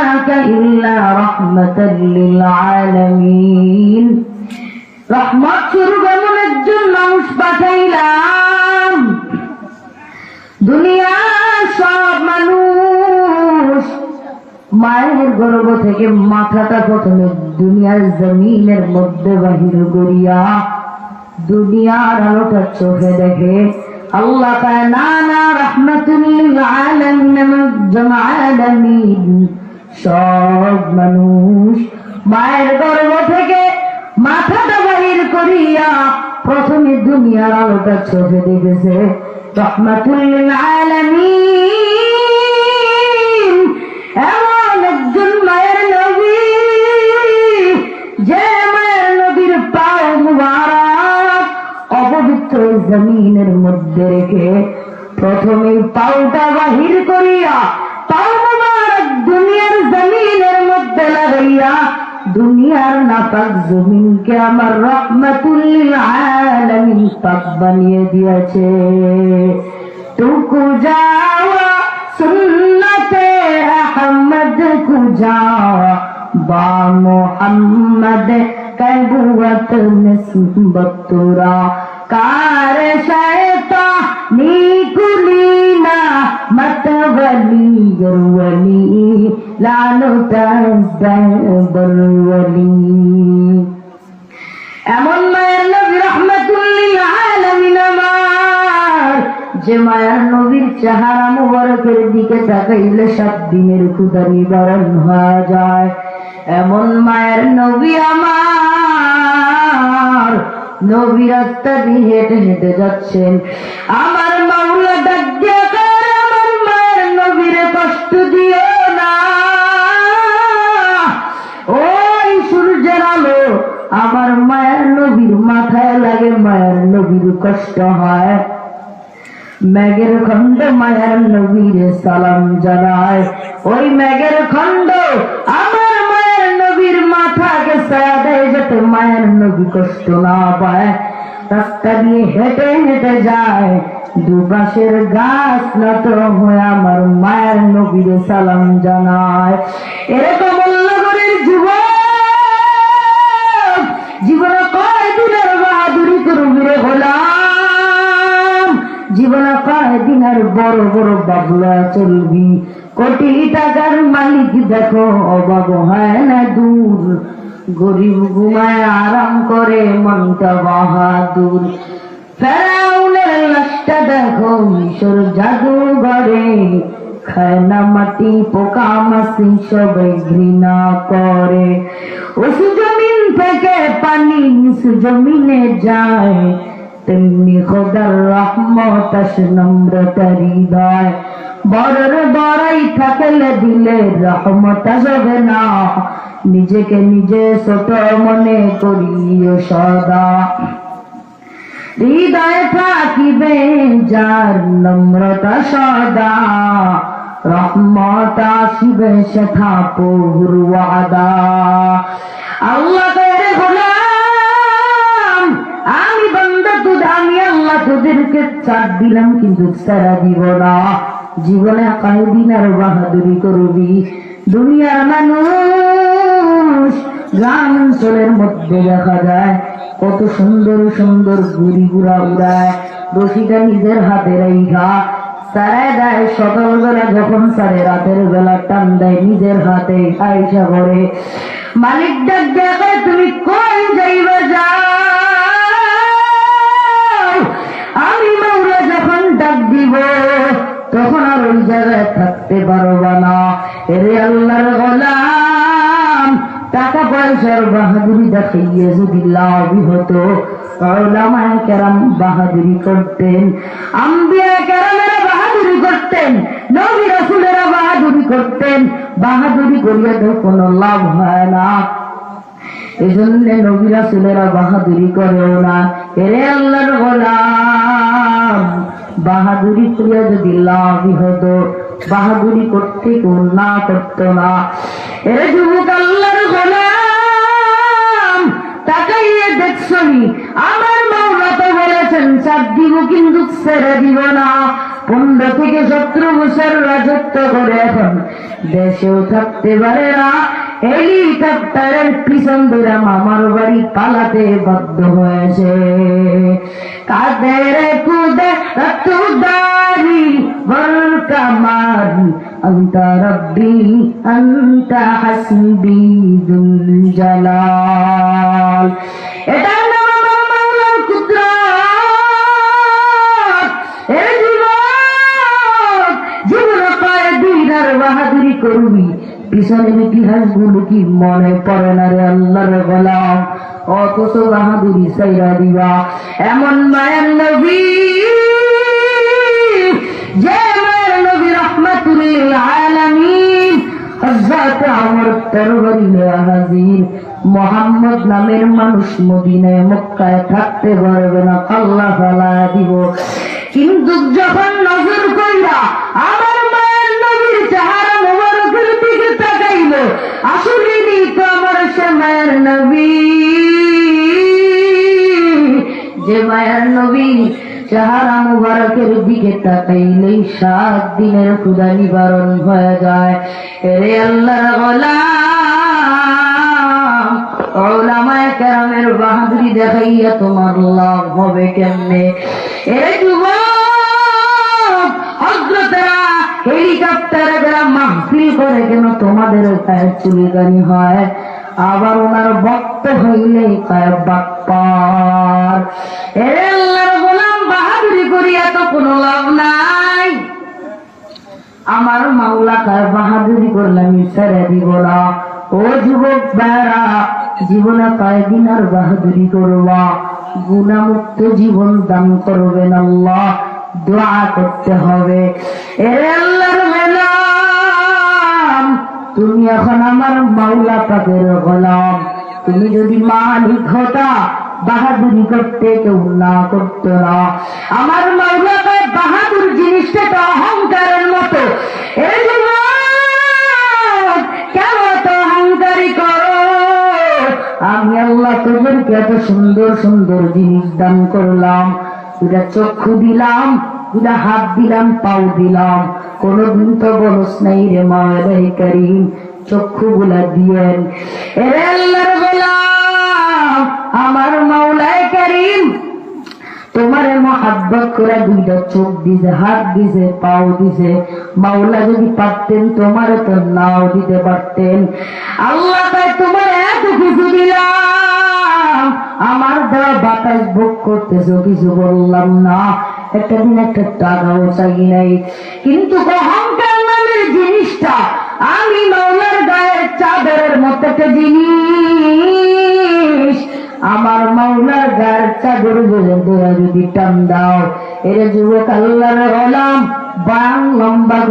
أرسلناك إلا رحمة للعالمين রহমত স্বরূপ এমন একজন মানুষ পাঠাইলাম দুনিয়ার সব মানুষ মায়ের গর্ভ থেকে মাথাটা প্রথমে দুনিয়ার জমিনের মধ্যে বাহির করিয়া দুনিয়ার আলোটা চোখে দেখে আল্লাহ পায় না না রহমতুল্লিল আলামিন একজন আলামিন সব মানুষ মায়ের থেকে মাথাটা বাহির করিয়া প্রথমে দুনিয়ার আলোটা চোখে দেখেছে। রহমাতুল্লিল আলামিন। এমন একজন মায়ের নবী, যে মায়ের অপবিত্র জমিনের মধ্যে রেখে প্রথমে পাউটা বাহির দুনিয়ার নাপাক জমিনকে আমার রহমাতুল্লিল আলামিন পাক বানিয়ে দিয়েছে। টুকু যাওয়া সুন্নতে আহমদ কু যাওয়া, বা মোহাম্মদ কবুয়ত নিসবত তুরা। কার শয়তা নিকুলিনা মত বলি লালু তাস বল চেহারা মুবারকের দিকে তাকাইলে সাত দিনের ক্ষুদা নিবারণ যায়। এমন মায়ের নবী আমার। দিয়ে হেঁটে হেঁটে যাচ্ছেন। আমার আমার মায়ের নবীর মাথায় লাগে, মায়ের নবীর কষ্ট হয়। ম্যাগের খন্ড মায়ের নবীর সালাম জানায়। ওই ম্যাগের খন্ড আমার মায়ের নবীর মাথাকে ছায়া দেয় যাতে মায়ের নবী কষ্ট না পায়। রাস্তা দিয়ে হেঁটে হেঁটে যায়, দুপাশের গাছ নত হয়ে আমার মায়ের নবীর সালাম জানায়। এরকম নগরের যুবক বড় বড় বাবলা চলবি। কোটি টাকার মালিক দেখো, অভাব হয় না দূর। গরিব ঘুমায় আরাম করে, মনটা বাহাদুর। ফেরাউনের লাশটা দেখো, মিশর জাদুঘরে। খায় মাটি, পোকা মাসি সবাই ঘৃণা করে। উঁচু জমিন থেকে পানি নিচু জমিনে যায়। তেমনি খোদার রহমত আসে নম্রতা হৃদয়। বড়র বড়াই থাকলে দিলে রহমত আসবে না। নিজেকে নিজে ছোট মনে করিও সদা। হৃদয় থাকিবে যার নম্রতা সদা। রহমত আসিবে সেথা পৌরওয়াদা আল্লাহ তোদেরকে ছাড় দিলাম কিন্তু সারা দিব না। জীবনে কয়েকদিন আর বাহাদুরি করবি। দুনিয়ার মানুষ গ্রাম অঞ্চলের মধ্যে দেখা যায়, কত সুন্দর সুন্দর গুড়ি গুড়া উড়ায়। রশিটা নিজের হাতে রেখা সারায় দেয় সকালবেলা যখন সারে, রাতের বেলা টান দেয় নিজের হাতে আইসা করে। মালিক ডাক দেখায় তুমি কই যাইবা যাও থাকতে পারবা না। এরে আল্লাহর গোলাম, টাকা পয়সার বাহাদুরি দেখাইয়ে যদি লাভ হতো, ওলামায়ে কেরাম বাহাদুরি করতেন কেরামেরা বাহাদুরি করতেন, নবী রাসূলেরা বাহাদুরি করতেন, বাহাদুরি করিয়া তো কোনো লাভ হয় না। এই জন্য নবীরা ছেলেরা বাহাদুরি করেও না। এরে আল্লাহর গোলাম, বাহাদুরি করিয়া যদি লাভই হতো বাহাদুরি করতে না করতো না। এরে যুবক আল্লাহর গোলাম, তাকাইয়ে দেখছনি? আমার মাওলা তো বলেছেন, চাপ দিব কিন্তু ছেড়ে দিব না। পনেরো থেকে সতেরো বছর রাজত্ব করে এখন দেশেও থাকতে পারে না। হেলিকপ্টারের পিছন ধরে মামার বাড়ি পালাতে বাধ্য হয়েছে। কাদের কুদে তুদারি বল কামারি أنت ربي أنت حسبي ذو الجلال এটার নাম আমার মাওলার কুদরত এ যুবক জীবন কয়েকদিন আর বাহাদুরি করবি পিছনের ইতিহাস গুলো কি মনে পড়ে না রে আল্লাহর গোলাম অথচ বাহাদুরি সাইরা দিবা এমন মায়ের নবী মোহাম্মদ নামের মানুষ মদিনায়, মক্কায় থাকতে পারবে না ফালা দিব। কিন্তু যখন নজর কইরা আমার মায়ের নবীর চেহারা মোবারকের দিকে তাকাইল আসলে তো আমার সে মায়ের নবী। যে মায়ের নবী চেহারা মুবারকের দিকে তাকাইলেই সাত দিনের ক্ষুদা নিবারণ হয়ে যায়। রে আল্লাহ ওলামায়ে কেরামের বাহাদুরি দেখাইয়া তোমার লাভ হবে কেমনে? এ হয়? আবার ওনার বক্ত হইলে কয় বাপ্পার কোনো লাভ নাই। আমার মাওলা কার বাহাদুরি করলাম ছেড়ে দিব না ও যুবক বেড়া জীবনে কয়দিন আর বাহাদুরি করবা? গুণামুক্ত জীবন দান করবেন আল্লাহ, দোয়া করতে হবে। তুমি এখন আমার মাওলা পাকের গোলাম। তুমি যদি মালিক হতা বাহাদুরি করতে কেউ না করতো না। আমার মাওলা বাহাদুর জিনিসটা তো অহংকারের মতো। কেন তো অহংকারী করো? আমি আল্লাহ তোদেরকে এত সুন্দর সুন্দর জিনিস দান করলাম। দুটা চক্ষু দিলাম দুটা হাত দিলাম, পাও দিলাম। কোনদিন তো বলস নাই রে মায়াই করিম চক্ষু গুলা দিয়েন আমার করিম। তোমারে মহাব্বত করে দুইটা চোখ দিছে, হাত দিছে, পাও দিছে। মাওলা যদি পারতেন তো নাও দিতে পারতেন। আল্লাহ তাই তোমার এত কিছু দিলাম। আমার দেওয়া বাতাস ভোগ করতেছো, কিছু বললাম না। একটা দিন একটা টাকাও চাই নাই। কিন্তু অহংকার গায়ের চাদর বলে দেওয়া যদি টান দাও এর যুবক আল্লাহর হলাম বাং লম্বা